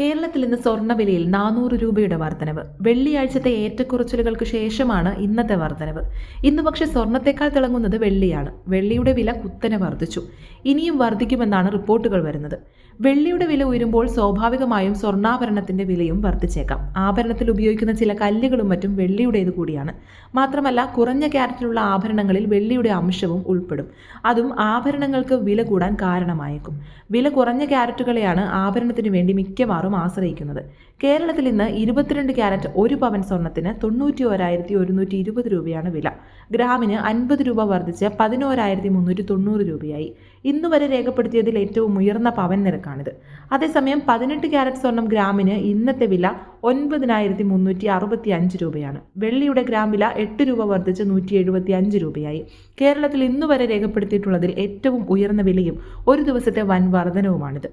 കേരളത്തിൽ ഇന്ന് സ്വർണവിലയിൽ നാനൂറ് രൂപയുടെ വർധനവ്. വെള്ളിയാഴ്ചത്തെ ഏറ്റക്കുറച്ചിലുകൾക്ക് ശേഷമാണ് ഇന്നത്തെ വർധനവ്. ഇന്ന് പക്ഷേ സ്വർണത്തെക്കാൾ തിളങ്ങുന്നത് വെള്ളിയാണ്. വെള്ളിയുടെ വില കുത്തനെ വർദ്ധിച്ചു. ഇനിയും വർദ്ധിക്കുമെന്നാണ് റിപ്പോർട്ടുകൾ വരുന്നത്. വെള്ളിയുടെ വില ഉയരുമ്പോൾ സ്വാഭാവികമായും സ്വർണാഭരണത്തിന്റെ വിലയും വർദ്ധിച്ചേക്കാം. ആഭരണത്തിൽ ഉപയോഗിക്കുന്ന ചില കല്ലുകളും മറ്റും വെള്ളിയുടേത് കൂടിയാണ്. മാത്രമല്ല കുറഞ്ഞ ക്യാരറ്റിലുള്ള ആഭരണങ്ങളിൽ വെള്ളിയുടെ അംശവും ഉൾപ്പെടും. അതും ആഭരണങ്ങൾക്ക് വില കൂടാൻ കാരണമായേക്കും. വില കുറഞ്ഞ ക്യാരറ്റുകളെയാണ് ആഭരണത്തിന് വേണ്ടി മിക്കവാറും ആശ്രയിക്കുന്നത്. കേരളത്തിൽ ഇന്ന് ഇരുപത്തിരണ്ട് ക്യാരറ്റ് ഒരു പവൻ സ്വർണത്തിന് തൊണ്ണൂറ്റി ഒരായിരത്തി ഒരുന്നൂറ്റി ഇരുപത് രൂപയാണ് വില. ഗ്രാമിന് അൻപത് രൂപ വർദ്ധിച്ച് പതിനോരായിരത്തി മുന്നൂറ്റി തൊണ്ണൂറ് രൂപയായി. ഇന്ന് വരെ രേഖപ്പെടുത്തിയതിൽ ഏറ്റവും ഉയർന്ന പവൻ നിരക്കാണിത്. അതേസമയം പതിനെട്ട് ക്യാരറ്റ് സ്വർണം ഗ്രാമിന് ഇന്നത്തെ വില ഒൻപതിനായിരത്തി മുന്നൂറ്റി അറുപത്തി അഞ്ച് രൂപയാണ്. വെള്ളിയുടെ ഗ്രാം വില എട്ട് രൂപ വർദ്ധിച്ച് നൂറ്റി എഴുപത്തി അഞ്ച് രൂപയായി. കേരളത്തിൽ ഇന്നുവരെ രേഖപ്പെടുത്തിയിട്ടുള്ളതിൽ ഏറ്റവും ഉയർന്ന വിലയും ഒരു ദിവസത്തെ വൻ വർധനവുമാണിത്.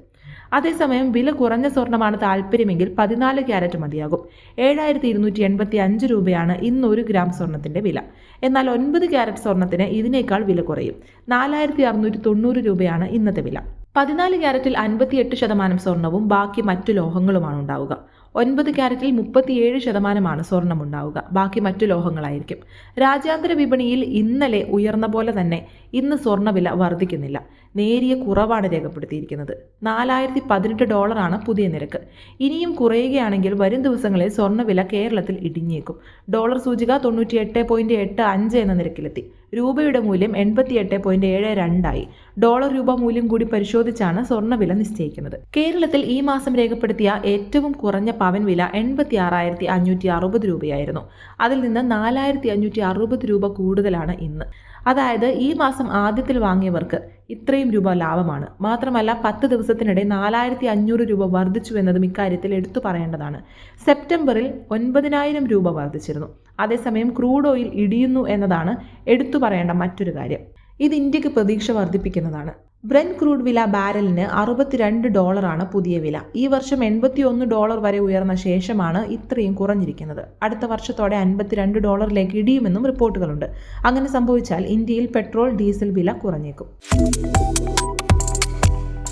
അതേസമയം വില കുറഞ്ഞ സ്വർണമാണ് താല്പര്യമെങ്കിൽ പതിനാല് ക്യാരറ്റ് മതിയാകും. ഏഴായിരത്തി ഇരുന്നൂറ്റി എൺപത്തി അഞ്ച് രൂപയാണ് ഇന്ന് ഒരു ഗ്രാം സ്വർണത്തിന്റെ വില. എന്നാൽ ഒൻപത് ക്യാരറ്റ് സ്വർണത്തിന് ഇതിനേക്കാൾ വില കുറയും. നാലായിരത്തി അറുന്നൂറ്റി തൊണ്ണൂറ് രൂപയാണ് ഇന്നത്തെ വില. പതിനാല് ക്യാരറ്റിൽ അൻപത്തിയെട്ട് ശതമാനം സ്വർണവും ബാക്കി മറ്റു ലോഹങ്ങളുമാണ് ഉണ്ടാവുക. ഒൻപത് ക്യാരറ്റിൽ മുപ്പത്തിയേഴ് ശതമാനമാണ് സ്വർണം ഉണ്ടാവുക ബാക്കി മറ്റു ലോഹങ്ങളായിരിക്കും. രാജ്യാന്തര വിപണിയിൽ ഇന്നലെ ഉയർന്ന പോലെ തന്നെ ഇന്ന് സ്വർണവില വർദ്ധിക്കുന്നില്ല. നേരിയ കുറവാണ് രേഖപ്പെടുത്തിയിരിക്കുന്നത്. നാലായിരത്തി പതിനെട്ട് ഡോളറാണ് പുതിയ നിരക്ക്. ഇനിയും കുറയുകയാണെങ്കിൽ വരും ദിവസങ്ങളിൽ സ്വർണവില കേരളത്തിൽ ഇടിഞ്ഞേക്കും. ഡോളർ സൂചിക തൊണ്ണൂറ്റി എട്ട് പോയിന്റ് എട്ട് അഞ്ച് എന്ന നിരക്കിലെത്തി. രൂപയുടെ മൂല്യം എൺപത്തി എട്ട് പോയിന്റ് ഏഴ് രണ്ടായി. ഡോളർ രൂപ മൂല്യം കൂടി പരിശോധിച്ചാണ് സ്വർണവില നിശ്ചയിക്കുന്നത്. കേരളത്തിൽ ഈ മാസം രേഖപ്പെടുത്തിയ ഏറ്റവും കുറഞ്ഞ പവൻ വില എൺപത്തി ആറായിരത്തി അഞ്ഞൂറ്റി അറുപത് രൂപയായിരുന്നു. അതിൽ നിന്ന് നാലായിരത്തി അഞ്ഞൂറ്റി അറുപത് രൂപ കൂടുതലാണ് ഇന്ന്. അതായത് ഈ മാസം ആദ്യത്തിൽ വാങ്ങിയവർക്ക് ഇത്രയും രൂപ ലാഭമാണ്. മാത്രമല്ല പത്ത് ദിവസത്തിനിടെ നാലായിരത്തി അഞ്ഞൂറ് രൂപ വർദ്ധിച്ചു എന്നതും ഇക്കാര്യത്തിൽ എടുത്തു പറയേണ്ടതാണ്. സെപ്റ്റംബറിൽ ഒൻപതിനായിരം രൂപ വർദ്ധിച്ചിരുന്നു. അതേസമയം ക്രൂഡ് ഓയിൽ ഇടിയുന്നു എന്നതാണ് എടുത്തു പറയേണ്ട മറ്റൊരു കാര്യം. ഇത് ഇന്ത്യയ്ക്ക് പ്രതീക്ഷ വർദ്ധിപ്പിക്കുന്നതാണ്. ബ്രെൻ ക്രൂഡ് വില ബാരലിന് അറുപത്തിരണ്ട് ഡോളറാണ് പുതിയ വില. ഈ വർഷം എൺപത്തിയൊന്ന് ഡോളർ വരെ ഉയർന്ന ശേഷമാണ് ഇത്രയും കുറഞ്ഞിരിക്കുന്നത്. അടുത്ത വർഷത്തോടെ അൻപത്തിരണ്ട് ഡോളറിലേക്ക് ഇടിയുമെന്നും റിപ്പോർട്ടുകളുണ്ട്. അങ്ങനെ സംഭവിച്ചാൽ ഇന്ത്യയിൽ പെട്രോൾ ഡീസൽ വില കുറഞ്ഞേക്കും.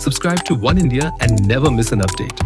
Subscribe to One India and never miss an update.